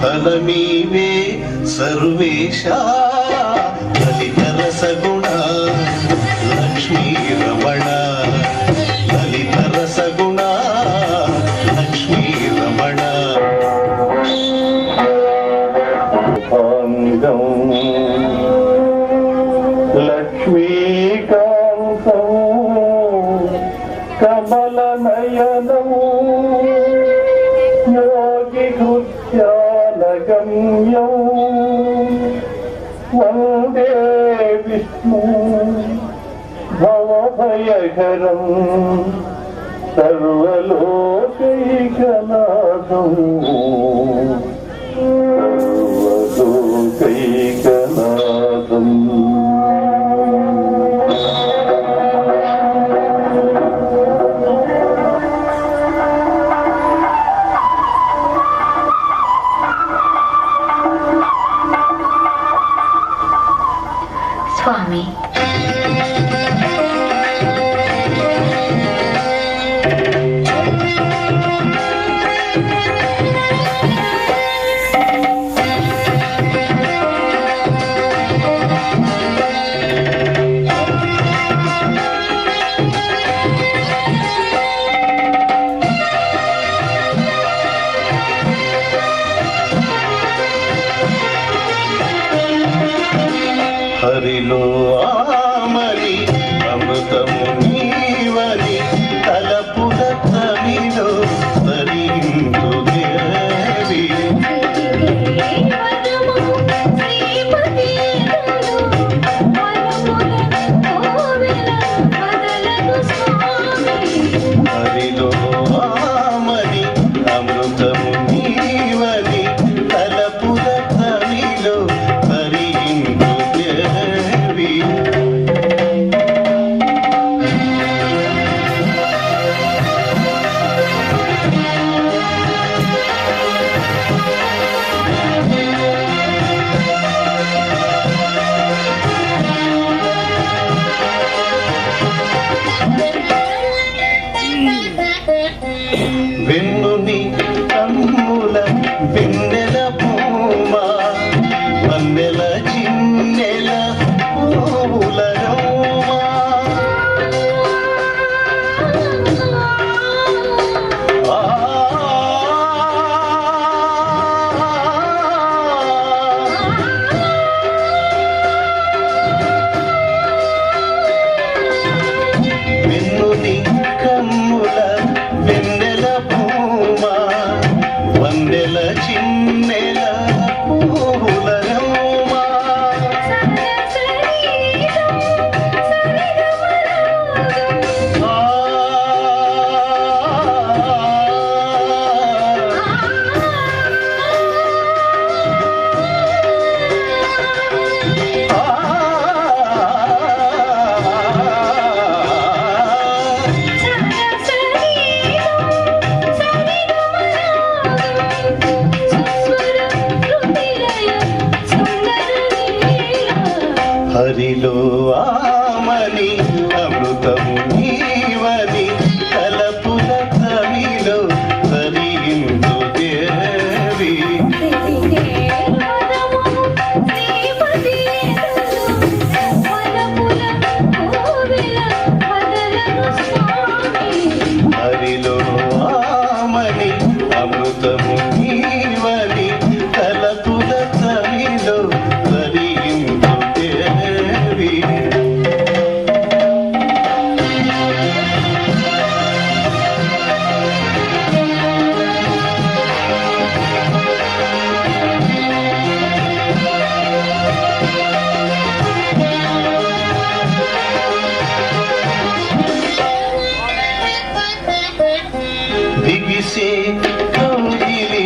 फलमीवे सर्वेशा त्रयघरं सर्वलोकैकनाथम् सर्वलोकैकनाथ हरिलो आ ছিল కౌగిలి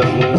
that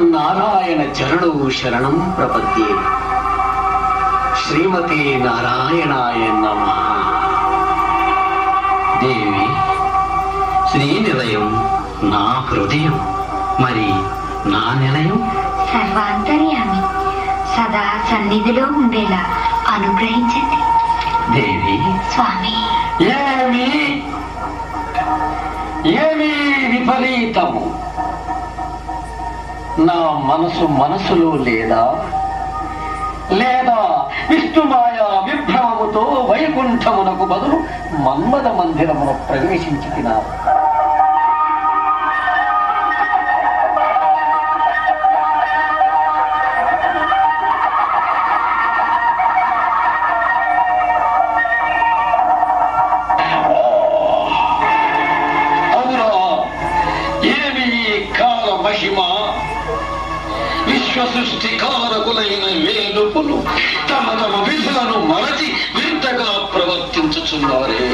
శ్రీమన్నారాయణ చరణు శరణం ప్రపద్యే. శ్రీమతి నారాయణాయ నమ. దేవి శ్రీనిలయం నా హృదయం మరి నా నిలయం? సర్వాంతర్యామి సదా సన్నిధిలో ఉండేలా అనుగ్రహించండి. దేవి స్వామి. ఏమి ఏమి విపరీతము? నా మనసు మనసులో లేదా? లేదా విష్ణుమాయ విభ్రమముతో వైకుంఠమునకు బదులు మన్మద మందిరమును ప్రవేశించి తినారు వేలుపులు తమ తమ విధులను మరచి వింతగా ప్రవర్తించుచున్నారే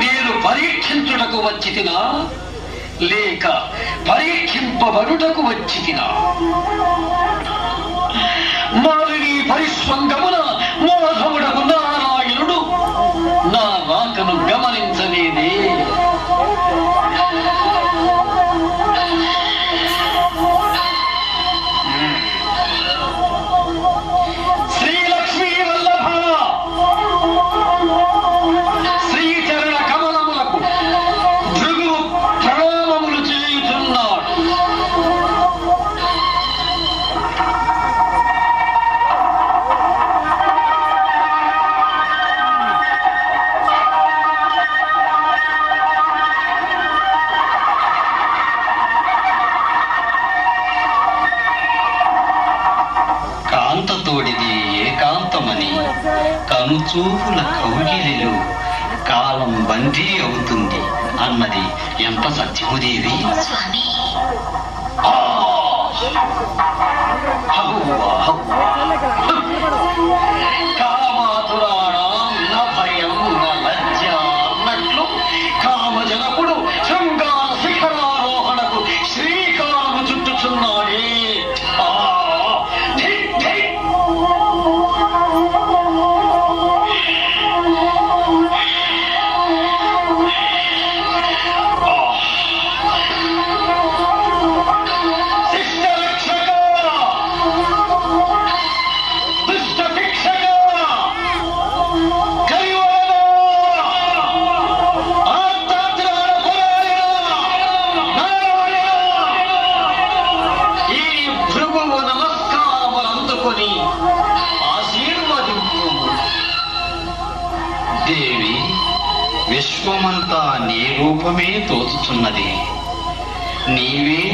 నేను పరీక్షించుటకు వచ్చి లేక పరీక్షింపబడుటకు వచ్చి మారిని పరిస్వంగమున మోధముడకు నారాయణుడు నా వాకను గమనించలేదే. కనుచూపుల కౌగిలిలో కాలం బందీ అవుతుంది అన్నది ఎంత సత్యముదేవి. స్వామి. ఆ!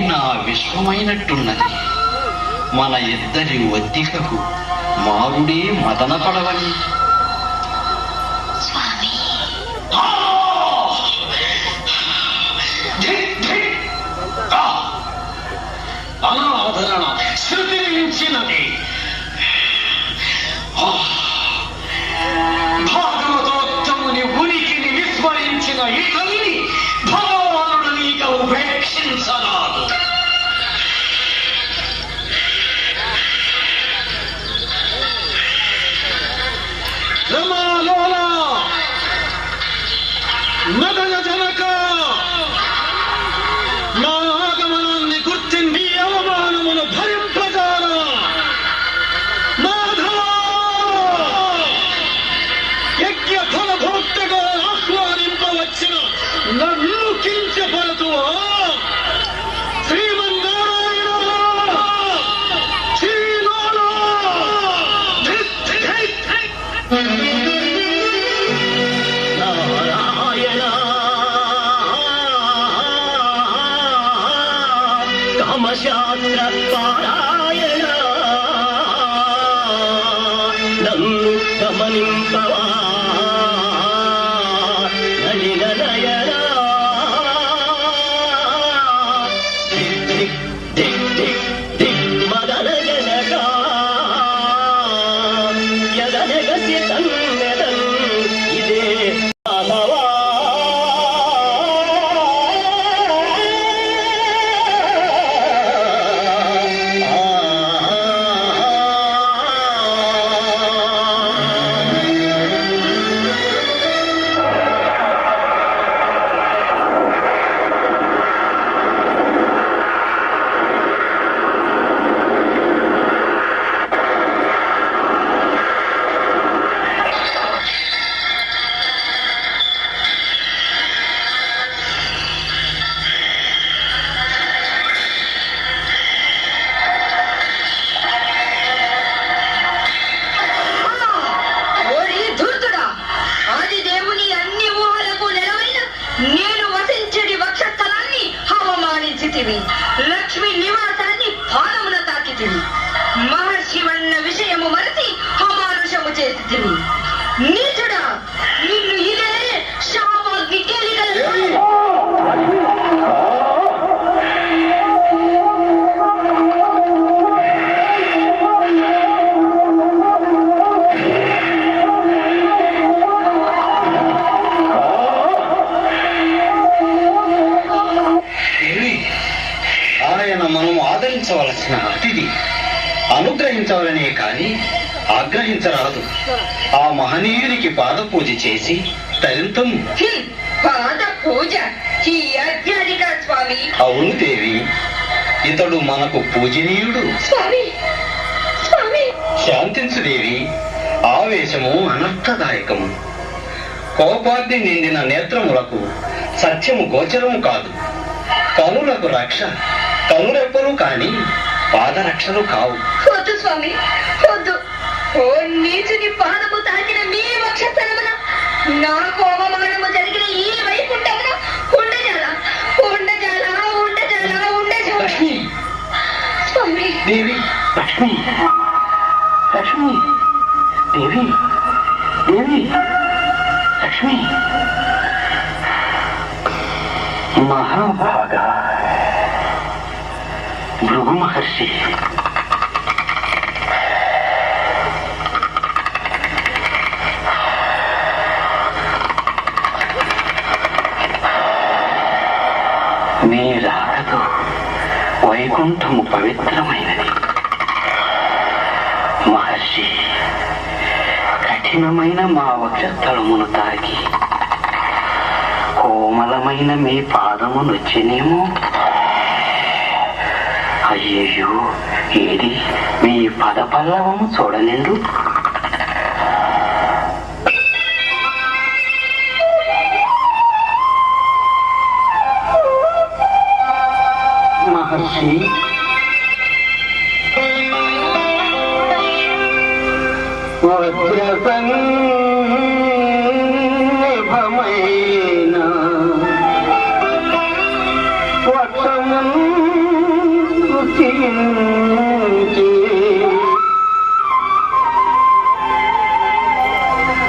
నా విశ్వమైనట్టున్నది. మన ఇద్దరి ఒద్దికకు మారుడే మదన పడవని. స్వామి. అనాదరణ శృతి మించినది ఆ! భాగవతోత్తముని ఉనికిని విస్మరించిన ఇతనిని భగవానుడు నీకు ఉపేక్షించరాదు. சிறப்பான అనుగ్రహించవలనే కాని ఆగ్రహించరాదు. ఆ మహనీయునికి పాద పూజ చేసి తరింతము హ్మ్, పాద పూజ ఈ అజ్ఞానిక స్వామి. అవును దేవి ఇతడు మనకు పూజనీయుడు. స్వామి స్వామి. శాంతించు దేవి ఆవేశము అనర్థదాయకము. కోపాగ్ని నిండిన నేత్రములకు సత్యము గోచరము కాదు. కనులకు రక్ష కనురెప్పలు కాని పాదరక్షలు కావు. వద్దు స్వామి వద్దు. ఓ నీచుని పాదము తాకిన మీ వక్షస్థలమున నాకు అవమానము జరిగిన ఈ వైకుంఠమున ఉండజాల ఉండజాల ఉండజాల ఉండజాల. లక్ష్మి. స్వామి. దేవి. లక్ష్మి. లక్ష్మి. దేవి. దేవి. లక్ష్మి. మహాభాగ. భృగు మహర్షి. నీ రాకతో వైకుంఠము పవిత్రమైనది. మహర్షి కఠినమైన మా వక్షస్థలమును తాకి కోమలమైన మీ పాదము నొచ్చినేమో అయ్యయ్యో ఏది? మీ పద పల్లవము చూడలేదు? మహర్షి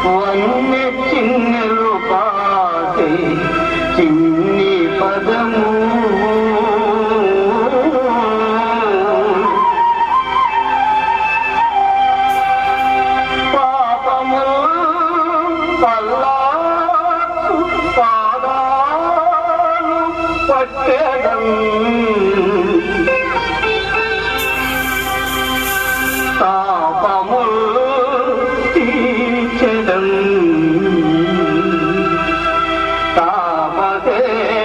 వన్నె చిన్నెలు పాటే చిన్ని Hare